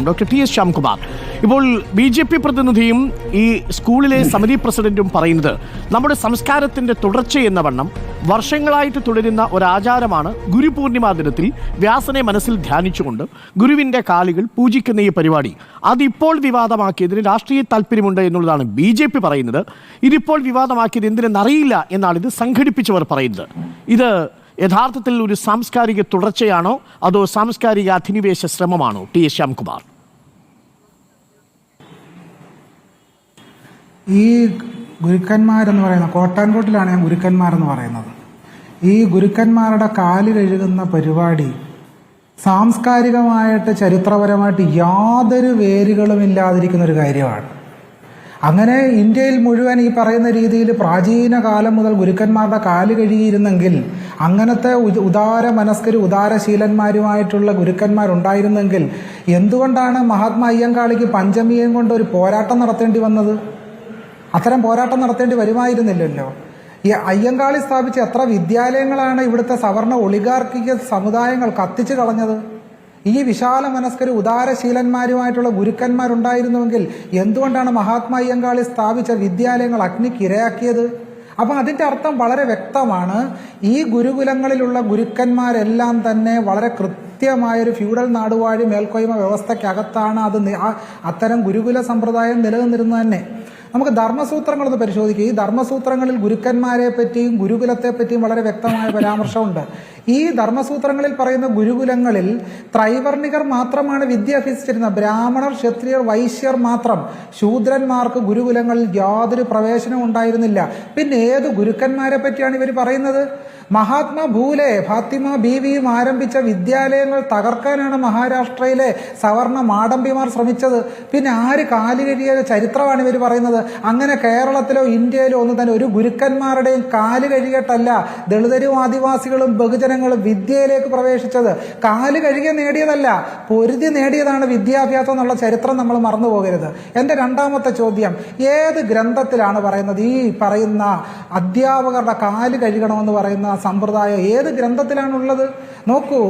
Doctor T S Shyamkumar ഇപ്പോൾ B J P പ്രതിനിധിയും ഈ സ്കൂളിലെ സമിതി പ്രസിഡന്റും പറയുന്നത് നമ്മുടെ സംസ്കാരത്തിന്റെ തുടർച്ചയെന്ന വണ്ണം വർഷങ്ങളായിട്ട് തുടരുന്ന ഒരാചാരമാണ് ഗുരുപൂർണിമ ദിനത്തിൽ വ്യാസനെ മനസ്സിൽ ധ്യാനിച്ചുകൊണ്ട് ഗുരുവിന്റെ കാലുകൾ പൂജിക്കുന്ന ഈ പരിപാടി. അതിപ്പോൾ വിവാദമാക്കിയതിന് രാഷ്ട്രീയ താല്പര്യമുണ്ട് എന്നുള്ളതാണ് ബി ജെ പി പറയുന്നത്. ഇതിപ്പോൾ വിവാദമാക്കിയത് എന്തിനെന്നറിയില്ല എന്നാണ് ഇത് സംഘടിപ്പിച്ചവർ പറയുന്നത്. ഇത് യഥാർത്ഥത്തിൽ ഒരു സാംസ്കാരിക തുടർച്ചയാണോ? അതോ സാംസ്കാരിക അധിനിവേശ ശ്രമമാണോ? T S Shyamkumar. ഈ ഗുരുക്കന്മാരെന്ന് പറയുന്ന കോട്ടാൻകോട്ടിലാണ് ഞാൻ ഗുരുക്കന്മാരെന്ന് പറയുന്നത്. ഈ ഗുരുക്കന്മാരുടെ കാലിൽ എഴുതുന്ന പരിപാടി സാംസ്കാരികമായിട്ട് ചരിത്രപരമായിട്ട് യാതൊരു വേരുകളും ഇല്ലാതിരിക്കുന്ന ഒരു കാര്യമാണ്. അങ്ങനെ ഇന്ത്യയിൽ മുഴുവൻ ഈ പറയുന്ന രീതിയിൽ പ്രാചീന കാലം മുതൽ ഗുരുക്കന്മാരുടെ കാൽ കഴുകിയിരുന്നെങ്കിൽ അങ്ങനത്തെ ഉദാര മനസ്കരും ഉദാരശീലന്മാരുമായിട്ടുള്ള ഗുരുക്കന്മാരുണ്ടായിരുന്നെങ്കിൽ എന്തുകൊണ്ടാണ് മഹാത്മാ അയ്യങ്കാളിക്ക് പഞ്ചമിയും കൊണ്ട് ഒരു പോരാട്ടം നടത്തേണ്ടി വന്നത്? അത്തരം പോരാട്ടം നടത്തേണ്ടി വരുമായിരുന്നില്ലല്ലോ. ഈ അയ്യങ്കാളി സ്ഥാപിച്ച എത്ര വിദ്യാലയങ്ങളാണ് ഇവിടുത്തെ സവർണ ഒളിഗാർക്കിക സമുദായങ്ങൾ കത്തിച്ചു കളഞ്ഞത്? ഈ വിശാല മനസ്കര് ഉദാരശീലന്മാരുമായിട്ടുള്ള ഗുരുക്കന്മാരുണ്ടായിരുന്നുവെങ്കിൽ എന്തുകൊണ്ടാണ് മഹാത്മാ അയ്യങ്കാളി സ്ഥാപിച്ച വിദ്യാലയങ്ങൾ അഗ്നിക്ക് ഇരയാക്കിയത് അപ്പം അതിന്റെ അർത്ഥം വളരെ വ്യക്തമാണ്. ഈ ഗുരുകുലങ്ങളിലുള്ള ഗുരുക്കന്മാരെല്ലാം തന്നെ വളരെ കൃത്യമായൊരു ഫ്യൂഡൽ നാടുവാഴി മേൽക്കോയ്മ വ്യവസ്ഥയ്ക്കകത്താണ് അത് അത്തരം ഗുരുകുല സമ്പ്രദായം നിലനിന്നിരുന്നത് തന്നെ. നമുക്ക് ധർമ്മസൂത്രങ്ങളൊന്ന് പരിശോധിക്കുക ഈ ധർമ്മസൂത്രങ്ങളിൽ ഗുരുക്കന്മാരെ പറ്റിയും ഗുരുകുലത്തെ പറ്റിയും വളരെ വ്യക്തമായ പരാമർശമുണ്ട്. ഈ ധർമ്മസൂത്രങ്ങളിൽ പറയുന്ന ഗുരുകുലങ്ങളിൽ ത്രൈവർണികർ മാത്രമാണ് വിദ്യ അഭ്യസിച്ചിരുന്നത്. ബ്രാഹ്മണർ ക്ഷത്രിയർ വൈശ്യർ മാത്രം. ശൂദ്രന്മാർക്ക് ഗുരുകുലങ്ങളിൽ യാതൊരു പ്രവേശനവും ഉണ്ടായിരുന്നില്ല. പിന്നെ ഏത് ഗുരുക്കന്മാരെ പറ്റിയാണ് ഇവർ പറയുന്നത്? മഹാത്മാ ഭൂലെ ഫാത്തിമ ബീവിയും ആരംഭിച്ച വിദ്യാലയങ്ങൾ തകർക്കാനാണ് മഹാരാഷ്ട്രയിലെ സവർണ മാടമ്പിമാർ ശ്രമിച്ചത്. പിന്നെ ആര് കാലുകഴിയ ചരിത്രമാണ് ഇവർ പറയുന്നത്? അങ്ങനെ കേരളത്തിലോ ഇന്ത്യയിലോ ഒന്നും തന്നെ ഒരു ഗുരുക്കന്മാരുടെയും കാൽ കഴുകിയിട്ടല്ല ദളിതരും ആദിവാസികളും ബഹുജനങ്ങളും വിദ്യയിലേക്ക് പ്രവേശിച്ചത്. കാൽ കഴുകിയ നേടിയതല്ല പൊരുതി നേടിയതാണ് വിദ്യാഭ്യാസം എന്നുള്ള ചരിത്രം നമ്മൾ മറന്നുപോകരുത് എന്റെ രണ്ടാമത്തെ ചോദ്യം ഏത് ഗ്രന്ഥത്തിലാണ് പറയുന്നത്? ഈ പറയുന്ന അധ്യാപകരുടെ കാൽ കഴുകണമെന്ന് പറയുന്ന സമ്പ്രദായം ഏത് ഗ്രന്ഥത്തിലാണുള്ളത്? നോക്കൂ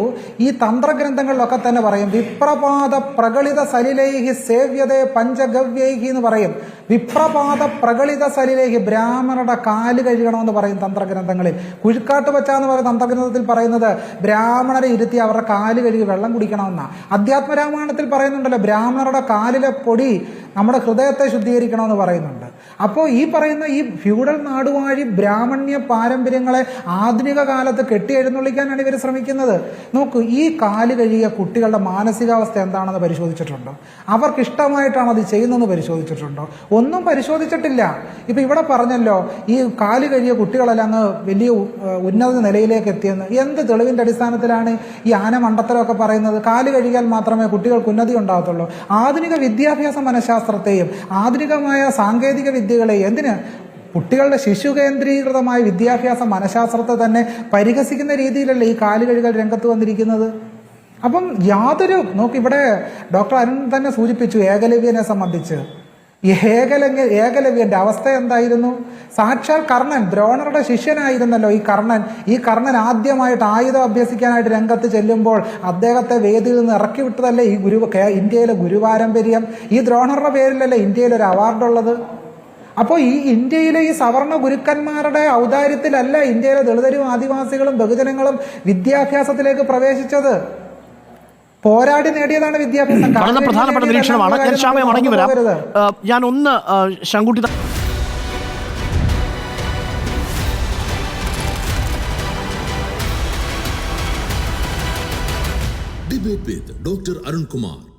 ഈ തന്ത്രഗ്രന്ഥങ്ങളിലൊക്കെ തന്നെ പറയും വിപ്രപാത പ്രകളിത സലിലൈഹി സേവ്യതേ പഞ്ചഗവ്യൈഹി എന്ന് പറയും. വിപ്രപാത പ്രകളിത സലിലേഹി ബ്രാഹ്മണരുടെ കാൽ കഴുകണമെന്ന് പറയും തന്ത്രഗ്രന്ഥങ്ങളിൽ. കുഴിക്കാട്ട് എന്ന് പറയുന്ന തന്ത്രഗ്രന്ഥത്തിൽ പറയുന്നത് ബ്രാഹ്മണരെ ഇരുത്തി അവരുടെ കാൽ കഴുകി വെള്ളം കുടിക്കണമെന്നാണ് അധ്യാത്മരാമായണത്തിൽ പറയുന്നുണ്ടല്ലോ ബ്രാഹ്മണരുടെ കാലിലെ പൊടി നമ്മുടെ ഹൃദയത്തെ ശുദ്ധീകരിക്കണമെന്ന് പറയുന്നുണ്ട്. അപ്പോൾ ഈ പറയുന്ന ഈ ഫ്യൂഡൽ നാടുവാഴി ബ്രാഹ്മണ്യ പാരമ്പര്യങ്ങളെ ആധുനിക കാലത്ത് കെട്ടിയെഴുന്നള്ളിക്കാനാണ് ഇവർ ശ്രമിക്കുന്നത്. നോക്കൂ ഈ കാൽ കഴിയ കുട്ടികളുടെ മാനസികാവസ്ഥ എന്താണെന്ന് പരിശോധിച്ചിട്ടുണ്ടോ? അവർക്ക് ഇഷ്ടമായിട്ടാണ് അത് ചെയ്യുന്നതെന്ന് പരിശോധിച്ചിട്ടുണ്ടോ? ഒന്നും പരിശോധിച്ചിട്ടില്ല. ഇപ്പൊ ഇവിടെ പറഞ്ഞല്ലോ ഈ കാൽ കഴിയ കുട്ടികളെല്ലാം അങ്ങ് വലിയ ഉന്നത നിലയിലേക്ക് എത്തിയെന്ന്. എന്ത് തെളിവിന്റെ അടിസ്ഥാനത്തിലാണ് ഈ ആന മണ്ടത്തരമൊക്കെ പറയുന്നത്? കാൽ കഴിയാൽ മാത്രമേ കുട്ടികൾക്ക് ഉന്നതി ഉണ്ടാകത്തുള്ളൂ. ആധുനിക വിദ്യാഭ്യാസ മനഃശാസ്ത്രത്തെയും ആധുനികമായ സാങ്കേതിക വിദ്യകളെയും എന്തിന് കുട്ടികളുടെ ശിശു കേന്ദ്രീകൃതമായ വിദ്യാഭ്യാസ മനഃശാസ്ത്രത്തെ തന്നെ പരിഹസിക്കുന്ന രീതിയിലല്ലേ ഈ കാലുകഴുകൾ രംഗത്ത് വന്നിരിക്കുന്നത്? അപ്പം യാതൊരു നോക്ക് ഇവിടെ ഡോക്ടർ അരുൺ തന്നെ സൂചിപ്പിച്ചു ഏകലവ്യനെ സംബന്ധിച്ച്. ഈ ഏകലവ്യ ഏകലവ്യന്റെ അവസ്ഥ എന്തായിരുന്നു? സാക്ഷാൽ കർണൻ ദ്രോണറുടെ ശിഷ്യനായിരുന്നല്ലോ ഈ കർണൻ. ഈ കർണൻ ആദ്യമായിട്ട് ആയുധം അഭ്യസിക്കാനായിട്ട് രംഗത്ത് ചെല്ലുമ്പോൾ അദ്ദേഹത്തെ വേദിയിൽ നിന്ന് ഇറക്കി വിട്ടതല്ലേ ഈ ഗുരു ഇന്ത്യയിലെ ഗുരുപാരമ്പര്യം? ഈ ദ്രോണറുടെ പേരിലല്ലേ ഇന്ത്യയിൽ ഒരു അവാർഡുള്ളത്? അപ്പോൾ ഈ ഇന്ത്യയിലെ ഈ സവർണ ഗുരുക്കന്മാരുടെ ഔദാര്യത്തിലല്ല ഇന്ത്യയിലെ ദളിതരും ആദിവാസികളും ബഹുജനങ്ങളും വിദ്യാഭ്യാസത്തിലേക്ക് പ്രവേശിച്ചത്. പോരാടി നേടിയതാണ് വിദ്യാഭ്യാസം. വളരെ പ്രധാനപ്പെട്ട നിരീക്ഷണമാണ്. ഞാൻ ശ്യാമയെ മടങ്ങി വരാം. ഞാൻ ഒന്ന് Shankutty doctor Arunkumar Arun Kumar.